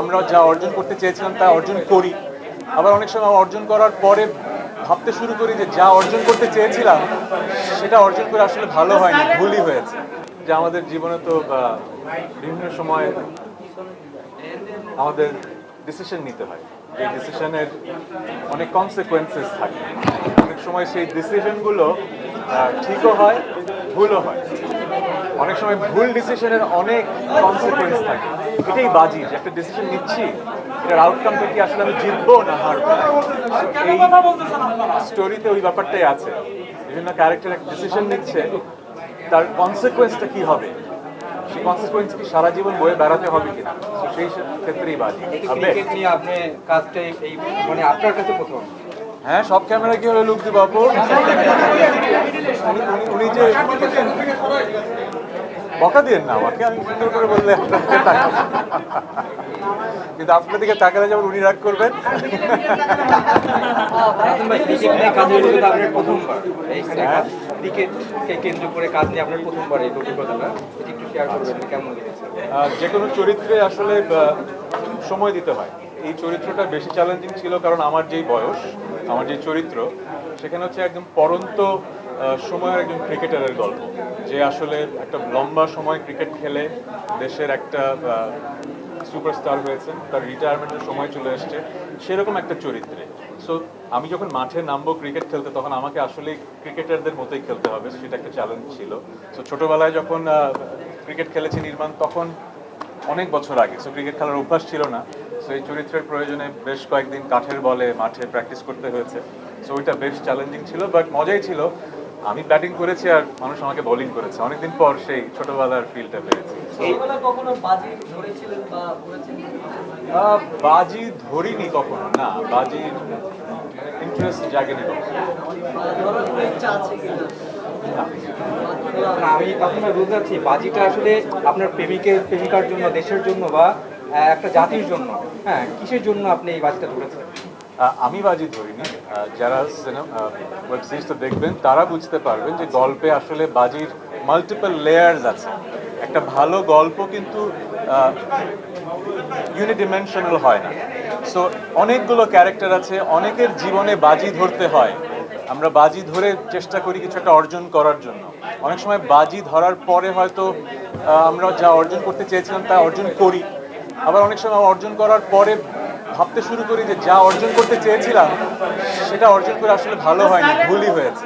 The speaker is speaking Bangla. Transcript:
আমরা যা অর্জন করতে চেয়েছিলাম তা অর্জন করি। আবার অনেক সময় অর্জন করার পরে ভাবতে শুরু করি যে যা অর্জন করতে চেয়েছিলাম, সেটা অর্জন করে আসলে ভালো হয়নি, ভুলই হয়েছে। যে আমাদের জীবনে তো বিভিন্ন সময় আমাদের ডিসিশন নিতে হয়। এই ডিসিশনের অনেক কনসিকোয়েন্সেস থাকে। অনেক সময় সেই ডিসিশনগুলো ঠিকও হয়, ভুলও হয়। অনেক সময় ভুল ডিসিশনের অনেক কনসিকোয়েন্স থাকে। এটাই বাজি যে একটা ডিসিশন নিচ্ছি এটার আউটকামটা কি আসলে আমি জিতবো না হারবো? এই স্টোরিতে ওই ব্যাপারটাই আছে। বিভিন্ন ক্যারেক্টার একটা ডিসিশন নিচ্ছে তার কনসিকোয়েন্সটা কি হবে? সেই কনসিকোয়েন্স কি সারা জীবন বয়ে বেড়াতে হবে কিনা? তো সেই ক্ষেত্রেই বাজি। ক্রিকেট নিয়ে আপনি কাজটা এই মানে আপনার কাছে প্রথম হ্যাঁ সব ক্যামেরা কীভাবে লুক দিব উনি যে বকা দিয়েন না আমাকে আমি সুন্দর করে বললে। কিন্তু আপনার দিকে তাকালে যেমন উনি রাগ করবেন আহ, যে কোনো চরিত্রে আসলে সময় দিতে হয় এই চরিত্রটা বেশি চ্যালেঞ্জিং ছিল কারণ আমার যেই বয়স আমার যে চরিত্র সেখানে হচ্ছে একদম পরন্ত সময়ের একজন ক্রিকেটারের গল্প, যে আসলে একটা লম্বা সময় ক্রিকেট খেলে দেশের একটা সুপারস্টার হয়েছেন তার রিটায়ারমেন্টের সময় চলে এসছে, সেরকম একটা চরিত্রে। সো আমি যখন মাঠে নামবো ক্রিকেট খেলতে, তখন আমাকে আসলে ক্রিকেটারদের মতোই খেলতে হবে, সেটা একটা চ্যালেঞ্জ ছিল। সো ছোটবেলায় যখন ক্রিকেট খেলেছি নির্মাণ, তখন অনেক বছর আগে সো ক্রিকেট খেলার অভ্যাস ছিল না। সো এই চরিত্রের প্রয়োজনে বেশ কয়েকদিন কাঠের বলে মাঠে প্র্যাকটিস করতে হয়েছে। সো ওইটা বেশ চ্যালেঞ্জিং ছিল বাট মজাই ছিল আমি ব্যাটিং করেছি আর মানুষ আমাকে বোলিং করেছে। অনেকদিন পর সেই ছোটবেলার ফিলটা পেয়েছি। বাজি ধরিনি কখনো না বাজি ইন্টারেস্ট জাগেনি আমি আপনার বুঝতে পারছি বাজিটা আসলে আপনার প্রেমিকের প্রেমিকার জন্য দেশের জন্য বা একটা জাতির জন্য। হ্যাঁ কিসের জন্য আপনি এই বাজিটা ধরেছেন? আমি বাজি ধরিনি। যারা ওয়েব সিরিজটা দেখবেন, তারা বুঝতে পারবেন যে গল্পে আসলে বাজির মাল্টিপল লেয়ার্স আছে। একটা ভালো গল্প কিন্তু ইউনিডিমেনশনাল হয় না। সো অনেকগুলো ক্যারেক্টার আছে, অনেকের জীবনে বাজি ধরতে হয়। আমরা বাজি ধরে চেষ্টা করি কিছু একটা অর্জন করার জন্য। অনেক সময় বাজি ধরার পরে হয়তো আমরা যা অর্জন করতে চেয়েছিলাম তা অর্জন করি। আবার অনেক সময় অর্জন করার পরে ভাবতে শুরু করি যে যা অর্জন করতে চেয়েছিলাম, সেটা অর্জন করে আসলে ভালো হয়নি, ভুলই হয়েছে।